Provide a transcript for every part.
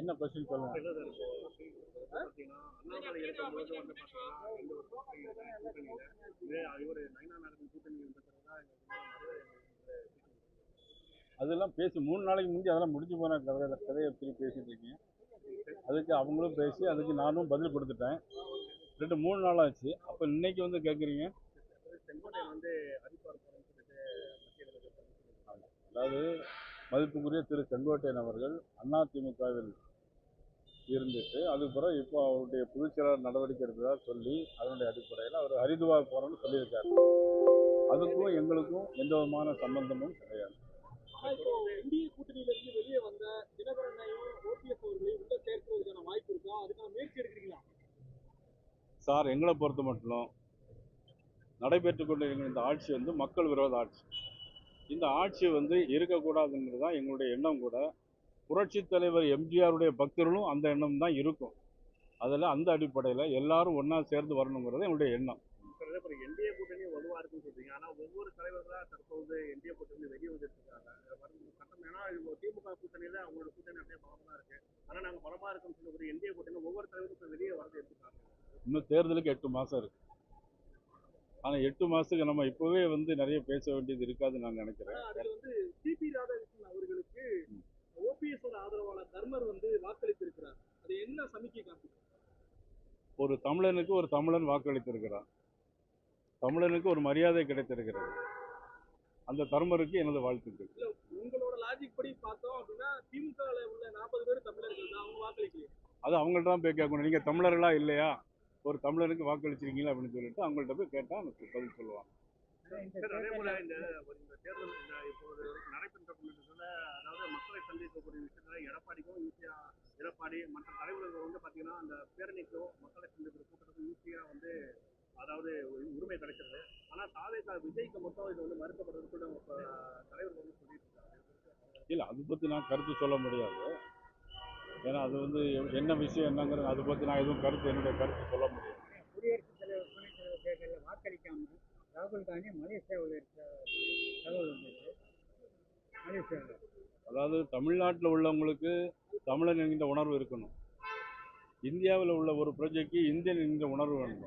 என்ன கொஸ்டின் சொல்லுங்க? அதெல்லாம் பேசி மூணு நாளைக்கு முந்தி அதெல்லாம் முடிஞ்சு போன கதை கதையை திருப்பி பேசிட்டு இருக்கீங்க. அதுக்கு அவங்களும் பேசி அதுக்கு நானும் பதில் கொடுத்துட்டேன். ரெண்டு மூணு நாள் ஆச்சு. அப்போ இன்னைக்கு வந்து கேட்குறீங்க அதாவது மதிப்புக்குரிய திரு செங்கோட்டையன் அவர்கள் அதிமுகவில் இருந்துட்டு அதுக்கு பிறகு இப்போ அவருடைய பொதுச்செயலாளர் நடவடிக்கை எடுத்ததா சொல்லி அதனுடைய அடிப்படையில் அவர் ஹரிதுவார் போகிறோம்னு சொல்லியிருக்காரு. அதுக்கும் எங்களுக்கும் எந்த விதமான சம்பந்தமும் கிடையாது. இந்திய கூட்டணியில இருந்து வெளியே வந்த தினகரனையும் ஓபிஎஸ் அவர்களையும் உள்ள சேர்க்கிறதுக்கான வாய்ப்பு இருக்கா? அதுக்கான முயற்சி எடுக்கிறீங்களா? சார் எங்களை பொறுத்த மட்டும் நடைபெற்று கொண்டிருக்கிற இந்த ஆட்சி வந்து மக்கள் விரோத ஆட்சி. இந்த ஆட்சி வந்து இருக்கக்கூடாதுங்கிறது தான் எங்களுடைய எண்ணம் கூட. புரட்சித் தலைவர் எம்ஜிஆருடைய பக்தர்களும் அந்த எண்ணம் தான் இருக்கும். அதில் அந்த அடிப்படையில் எல்லாரும் ஒன்றா சேர்ந்து வரணுங்கிறது எங்களுடைய எண்ணம். என்டிஏ கூட்டணி வலுவா இருக்குன்னு சொல்றீங்க. ஆனா ஒவ்வொரு தலைவர்களா தற்போது என்டிஏ கூட்டணி வெளியே வரும் கட்டம் ஏன்னா திமுக கூட்டணியில அவங்களோட கூட்டணி அப்படியே பலமா இருக்கு. ஆனா நாங்க பலமா இருக்கோம்னு சொல்லக்கூடிய என்டிஏ கூட்டணி ஒவ்வொரு தலைவரும் வெளியே வரது எடுத்துக்காங்க இன்னும் தேர்தலுக்கு எட்டு மாதம் இருக்கு. ஆனால் எட்டு மாதத்துக்கு நம்ம இப்போவே வந்து நிறைய பேச வேண்டியது இருக்காதுன்னு நான் நினைக்கிறேன். அதுல வந்து சிபி ராதாகிருஷ்ணன் அவர்களுக்கு ஓபிஎஸ் ஓட ஆதரவாளர் தர்மர் வந்து வாக்களித்திருக்கிறார். அது என்ன சமிக்கை காட்டுது? ஒரு தமிழனுக்கு ஒரு தமிழன் வாக்களித்திருக்கிறான் தமிழனுக்கு ஒரு மரியாதை கிடைத்திருக்கிறது. அந்த தர்மருக்கு எனது வாழ்த்துக்கள். உங்களோட லாஜிக் படி பார்த்தோம் அப்படின்னா திமுகல உள்ள நாற்பது பேர் தமிழர்கள் தான் அவங்க வாக்களிக்கலையே. அது அவங்கள்ட்ட தான் போய் கேட்கணும். நீங்கள் தமிழர்களா இல்லையா? ஒரு தமிழனுக்கு வாக்களிச்சிருக்கீங்களா அப்படின்னு சொல்லிட்டு அவங்கள்ட்ட போய் கேட்டால் எனக்கு பதில் சொல்லுவாங்க. சார் அதே போல இந்த தேர்தல் இந்த இப்போது நடைபெற்ற அதாவது மக்களை சந்திக்கக்கூடிய விஷயத்துல எடப்பாடிக்கும் ஈஸியா எடப்பாடி மற்ற தலைவர்கள் வந்து பாத்தீங்கன்னா அந்த பேரணிக்கோ மக்களை சந்திக்கிற கூட்டத்துக்கும் ஈஸியா வந்து அதாவது ஒரு உரிமை கிடைக்கிறது. ஆனா தாவேகா விஜய்க்கு மட்டும் இது வந்து மறுக்கப்படுறது கூட தலைவர்கள் வந்து சொல்லிட்டு இருக்காங்க இல்லை அதை பற்றி நான் கருத்து சொல்ல முடியாது. ஏன்னா அது வந்து என்ன விஷயம் என்னங்கிறது அதை பற்றி நான் எதுவும் கருத்து என்னுடைய கருத்து சொல்ல முடியாது. குடியரசுத் தலைவர் துணைத் தலைவர் தேர்தலில் வாக்களிக்காம ராகுல் காந்தி மலேசியாவில் இருக்க தகவல் வந்தது மலேசியாவில் அதாவது தமிழ்நாட்டில் உள்ளவங்களுக்கு தமிழன் என்கின்ற உணர்வு இருக்கணும். இந்தியாவில் உள்ள ஒரு பிரஜைக்கு இந்தியன் என்கின்ற உணர்வு வேணும்.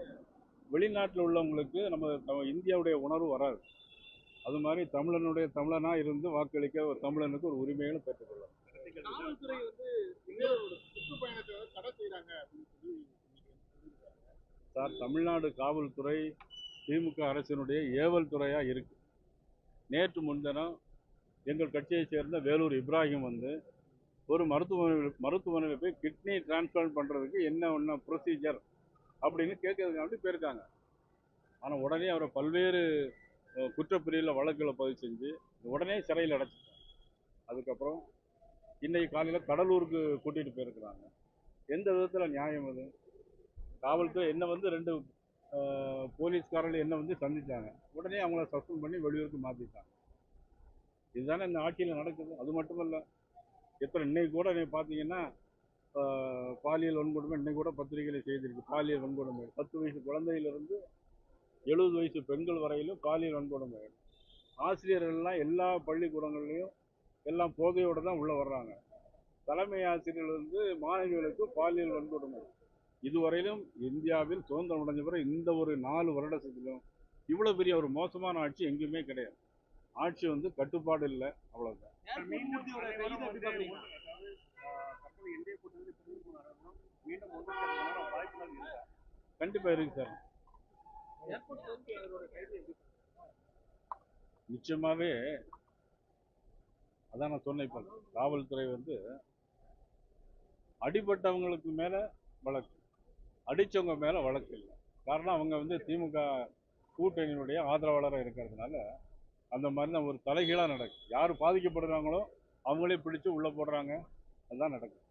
வெளிநாட்டில் உள்ளவங்களுக்கு நம்ம இந்தியாவுடைய உணர்வு வராது. அது மாதிரி தமிழனுடைய தமிழனாக இருந்து வாக்களிக்க ஒரு தமிழனுக்கு ஒரு உரிமைகளும் பெற்றுக்கொள்ளும் காவல்துறை வந்து சுற்றுப்பயணத்தை தடை செய்யறாங்க சார் தமிழ்நாடு காவல்துறை திமுக அரசினுடைய ஏவல் துறையாக இருக்கு. நேற்று முன்தினம் எங்கள் கட்சியைச் சேர்ந்த வேலூர் இப்ராஹிம் வந்து ஒரு மருத்துவமனையில் மருத்துவமனையில் போய் கிட்னி டிரான்ஸ்பிளான்ட் பண்ணுறதுக்கு என்ன ஒன்று ப்ரொசீஜர் அப்படின்னு கேட்கறதுக்காண்டி போயிருக்காங்க. ஆனால் உடனே அவரை பல்வேறு குற்றப்பிரிவில் வழக்குகளை பதிவு செஞ்சு உடனே சிறையில் அடைச்சிட்டாங்க. அதுக்கப்புறம் இன்றைக்கி காலையில் கடலூருக்கு கூட்டிகிட்டு போயிருக்கிறாங்க. எந்த விதத்தில் நியாயம் அது? காவல்துறை என்ன வந்து ரெண்டு போலீஸ்காரர்கள் என்ன வந்து சந்தித்தாங்க உடனே அவங்கள சஸ்பெண்ட் பண்ணி வெளியூருக்கு மாற்றிட்டாங்க இதுதானே இந்த ஆட்சியில் நடக்குது. அது மட்டுமல்ல எத்தனை இன்னைக்கு கூட நீங்கள் பார்த்தீங்கன்னா பாலியல் வன்கொடுமை இன்னைக்கு கூட பத்திரிகையில் செய்திருக்கு. பாலியல் வன்கொடுமை. பத்து வயசு குழந்தையிலிருந்து எழுபது வயசு பெண்கள் வரையிலும் பாலியல் வன்கொடுமை. ஆசிரியர்கள்லாம் எல்லா பள்ளிக்கூடங்கள்லையும் எல்லாம் போதையோடு தான் உள்ளே வர்றாங்க. தலைமை ஆசிரியர்கள் வந்து மாணவிகளுக்கு பாலியல் வன்கொடுமை. இதுவரையிலும் இந்தியாவில் சுதந்திரம் அடைஞ்ச பிறகு இந்த ஒரு நாலு வருடத்திலும் இவ்வளோ பெரிய ஒரு மோசமான ஆட்சி எங்கேயுமே கிடையாது. ஆட்சி வந்து கட்டுப்பாடு இல்லை அவ்வளோதான் கண்டிப்பாக இருக்கு? சார். நிச்சயமாகவே அதான் நான் சொன்னேன் இப்போ காவல்துறை வந்து அடிபட்டவங்களுக்கு மேலே வழக்கு. அடித்தவங்க மேலே வழக்கு இல்லை. காரணம் அவங்க வந்து திமுக கூட்டணியினுடைய ஆதரவாளராக இருக்கிறதுனால அந்த மாதிரி தான் ஒரு தலைகீழாக நடக்கும் யார் பாதிக்கப்படுறாங்களோ அவங்களே பிடிச்சு உள்ளே போடுறாங்க. அதுதான் நடக்கும்